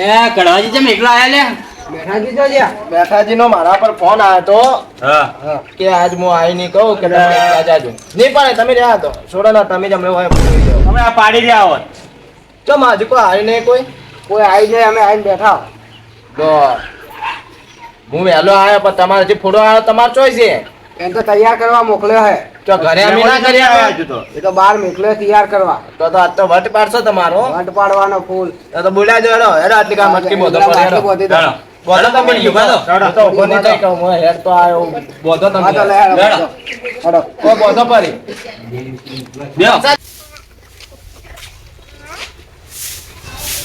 લે કડવાજી જેમ એકલા આયા લે. બેઠાજી જો જ્યાં બેઠાજી નો મારા પર ફોન આવ્યો તો. હા. કે આજ હું આવી નહીં કહું કે તમે એકલા જાજો. નહીં પણ તમે રહ્યા તો. છોડો ના તમે જ હોય તમે આ પાડી રહ્યા હોત. ચમ આજે કોઈ આવી નહીં કોઈ? કોઈ આવી જાય અમે આવીને બેઠા. તો હું વહેલો આવ્યો પણ તમારે જે ફોટો આવ્યો તમારો ચોઈસ છે. એમ તો તૈયાર કરવા મોકલ્યો હે. તો ઘરે અમે ના કરી આવ્યા તો એ તો બાર મોકલ્યો તૈયાર કરવા તો તો આજ તો વટ પાડશો તમારો વટ પાડવાનો ફૂલ તો તો બોલ્યા જો હેડો હેડો આટલી કામ મટકી બોધો પડે હેડો આટલી બધી તો- ચાલો. બોધો તમે હેડો, ઊભા તો. હેડો. હું તો ઊભો નહીં થઈ હું હેડ તો આવ્યો બોધો તમે હા તો લે હેડો, હેડો. હેડો. બોધો પડી બેહો.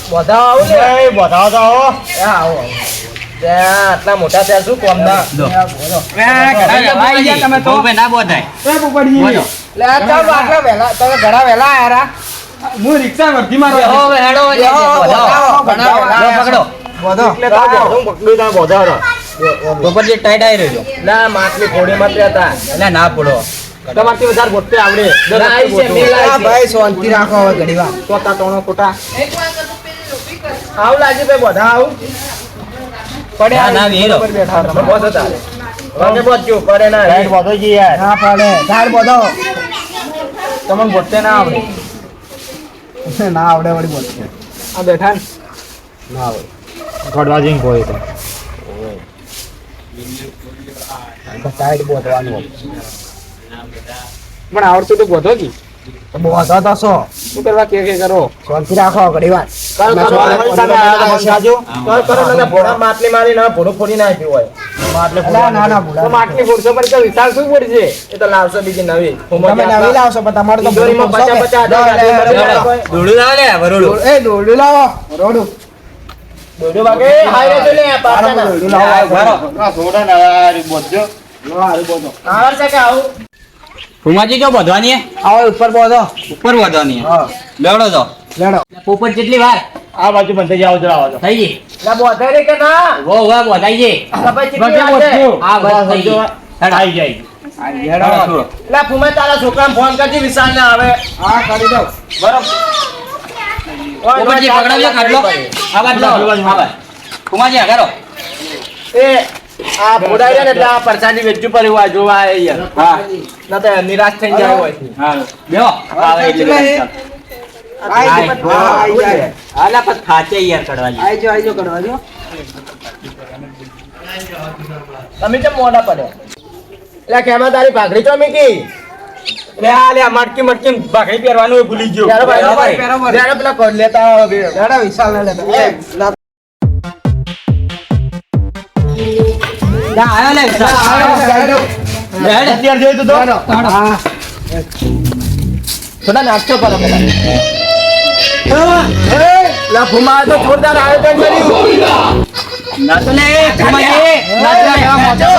બોધા આવું આવો. એ આવો આટલા મોટા થયા શું કોમ ના? લો. આવી ગયા તમે તો. બહુ ના બોધાય. એ પોપટજી. બોલો. લે ચાલો આટલા વહેલા તમે ઘણા વહેલા આયા હું રિક્ષા વર્ધી મારો બેહો, હવે હેડો, પકડો. પોપટજી ટાઈટ આવી રહ્યો ના માટલી ઘોડી માં હતા એટલે ના પડો. તમારથી વધારે બોધતે આવડે. ભાઈ શાંતિ રાખો હવે ઘડી વાર. તો ત્રણો ખોટા. આવું લાજી ભાઈ બધા આવું? ના, ના, વેરો. બોધો તારે વાગે બોધજો, પડે ના યાર. ના પડે. ઝાડ બધો તમને બોતે ના આવડે. ના આવડે વળી બોતે આ બેઠા ને. ના આવડે. ગઢવાજી કોઈ તો. ટાઈટ બોધવાનું પણ આવડતું તો બોધો કી બોધો તો શું શું કરવા કે કે કરો શાંતિ રાખો ઘડી વાર કરો, કરો, ના, સામે હતા, જાજો. કરો, નકર ભોળા માટલી મારી ના ભોળું ફોડી નાખ્યું હોય માટલી ના ના ના તો માટલી ફોડશો પર તો વિશાલ શું પડશે એ તો લાવશો બીજી નવી તમે નવી લાવશો પણ તમારે તો હજાર લે, લે. દોડું લાવે લે વરોડું એ દોરડું લાવો રોડું દોડો વાગે હાય રે લે પાછા ના. દોરડું લાવો બરો. લો, હારું બોધો. આવડશે કે આવું ફુમાજી જો બધવાની આવો ઉપર બોધો. ઉપર બોધવાની લેવડો જો. લેવડો. પોપટ જેટલી વાર. આ બાજુ બંધ જાવ જરા આવો થઈ ગઈ. ના બોધે રે કે ના? વો વા બોધાઈ જે પછી કેટલી. આ બસ થઈ ગઈ. આવી જાય. લા ફુમા તારા છોકરાને ફોન કરજે વિશાલ ને આવે. હા કરી દઉં. બરાબર. પોપટજી પકડાવજો ખાટલો. આ બાજુ આ બાજુ. ફુમાજી આગળ એ આ ફોડાઈ ને એટલે આ પરસાદી વેચવું પડ્યું આ જોવા આવે યાર. હા. ના તો નિરાશ થઈ જાય હોય. હા. આવે એટલે. આલા પર થાચે યાર કડવાજી. તમે કેમ કેમાં તારી ભાગડી મીકી? લે આ લે મટકી મટકી ભાખરી પહેરવાનું ભૂલી ગયો. ત્યારે. પેલા કોડ લેતા લેતા. લા. આયો લે. લેડો. લે, હેડ. અત્યારે જોઈ તો. લેડો. હા. થોડા નાસ્તો કરો પેલા. લા ફુમા તો જોરદાર આયોજન કર્યું. ના તો લે ફુમાજી ના તો લે, એવા મોટા.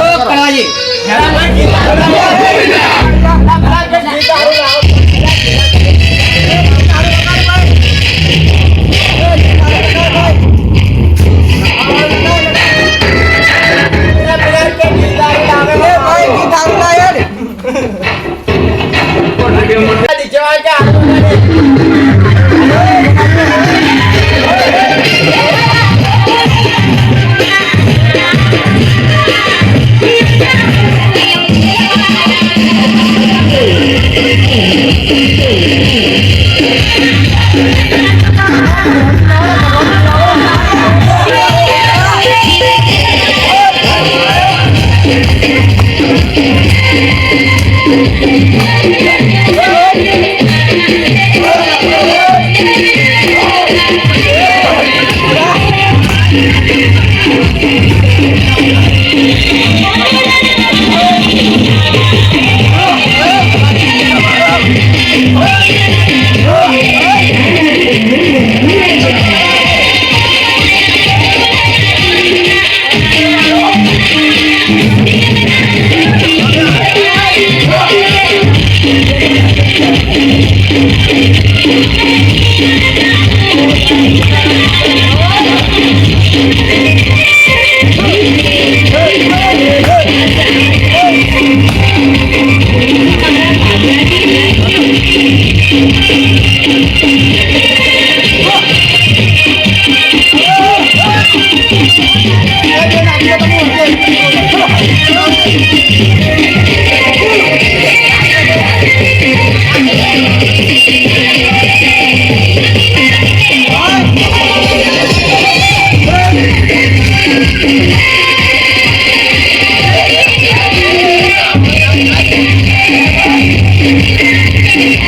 તો Yeah.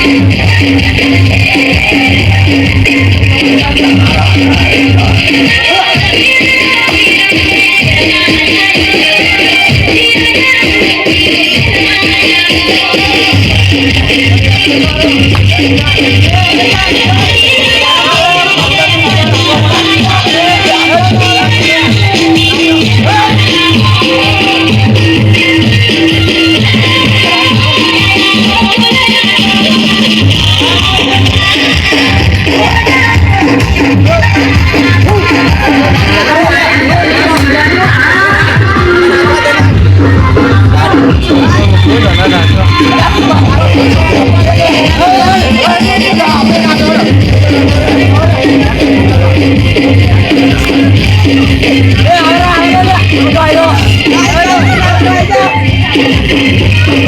Yeah.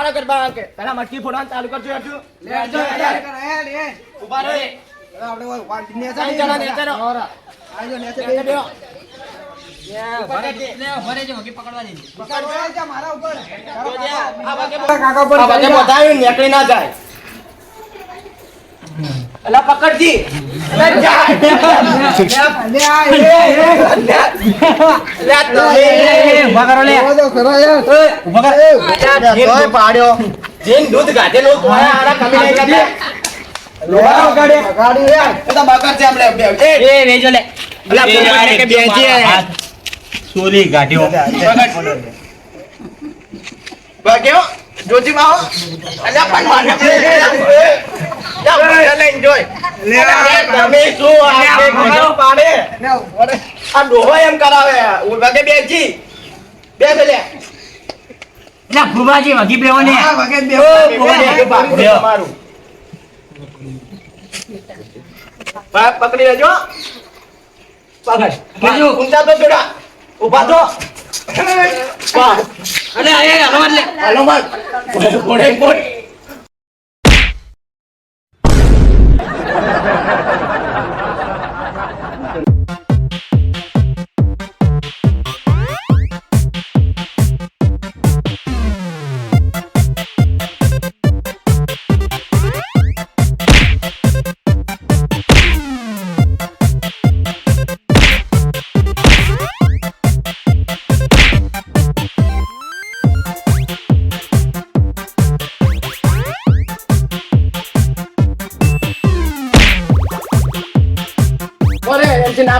ભાઈ ગરબા કે પેલા મટકી ફોડવાનું ચાલુ કરજો હેઠું. લે જો લે લે ઊભા રહો. આપણે ઓય વાંટી ને ત્રણ જણા નેચે રહો. આજો ને નેચે બેહો. લે, ભરે છે, વગી પકડવા દીધી. મારા ઉપર. આ ભાગે કાકા પર નીકળી ના જાય. એલા પકડજી. સોલી ગાઢ્યો. જોજી બાહો અલ્યા પણ મને લઈને અલ્યા, તમે શું પાડે. આ ડોહો એમ કરાવે. ઉલવાગે બેજી બે લે. લે, ભૂમાજી, વગી બેહો. ને. આ વગર બે બેહો. તમારું. પકડી લેજો. પકડ બીજું. ઊંચા તો જોડા. ઊભા તો અલે, આ, એ, હાલો માર લે. હાલો માર. ઘોડે ઘોડે એમથી ના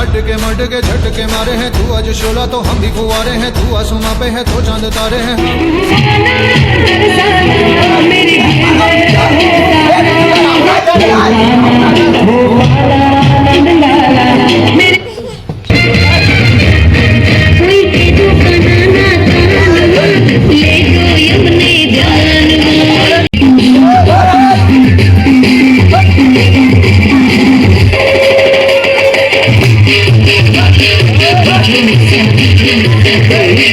अटके मटके, झटके मारे हैं। तू आज शोला तो हम भी फुआरे हैं। तू आसुमा पे है तो चाँद तारे हैं। Hey!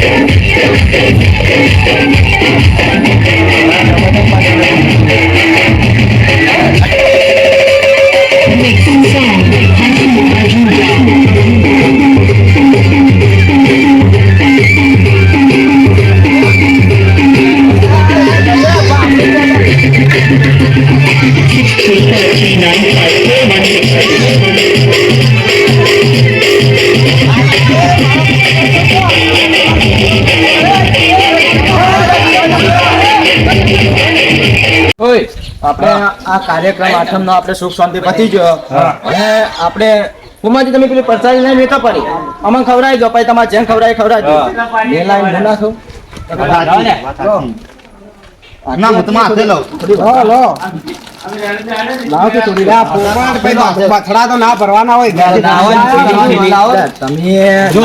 Thank you. આપણે આ કાર્યક્રમ આઠમનો આપણે સુખ શાંતિ પતી ગયો અને આપણે કુમારજી તમે પેલી પરસાદી લઈને વેતા પડી અમને ખવડાવી દો પછી તમારે જેમ ખવડાય ખવડાવી દો એ લાઈન ન નાખો ના હું તમારે હાથે લઉં લો લો લાવો કે થોડી લા બથડા તો ના ભરવાના હોય તમે જો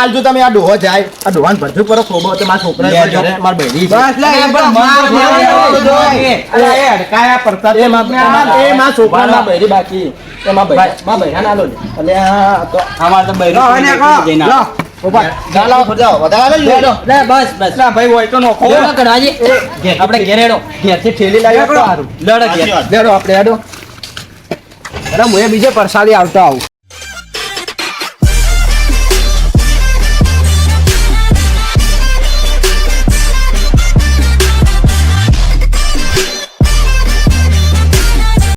આલજો તમે આ ડોહો જાય. આ ડોહાન ભરજો કરો ખોબો તો મારા છોકરા માર બહેરી માર છોકરા ના બહેરી બાકી. એ માં બહેરા ના લો. એટલે તો અમારે તો બૈરું લો, એને કહો. જઈને લો. ચાલો જાઓ વધારે લઈ લો લે. બસ બસ. ના ભાઈ હોય તો નોખો ઓલા કઢવાજી આપણે ઘેર હેડો. ઘેરથી ઠેલી લાવી તો સારું. લડો લેડો આપણે હેડો. અરે હું એ બીજે પરસાદી આવતો આવું.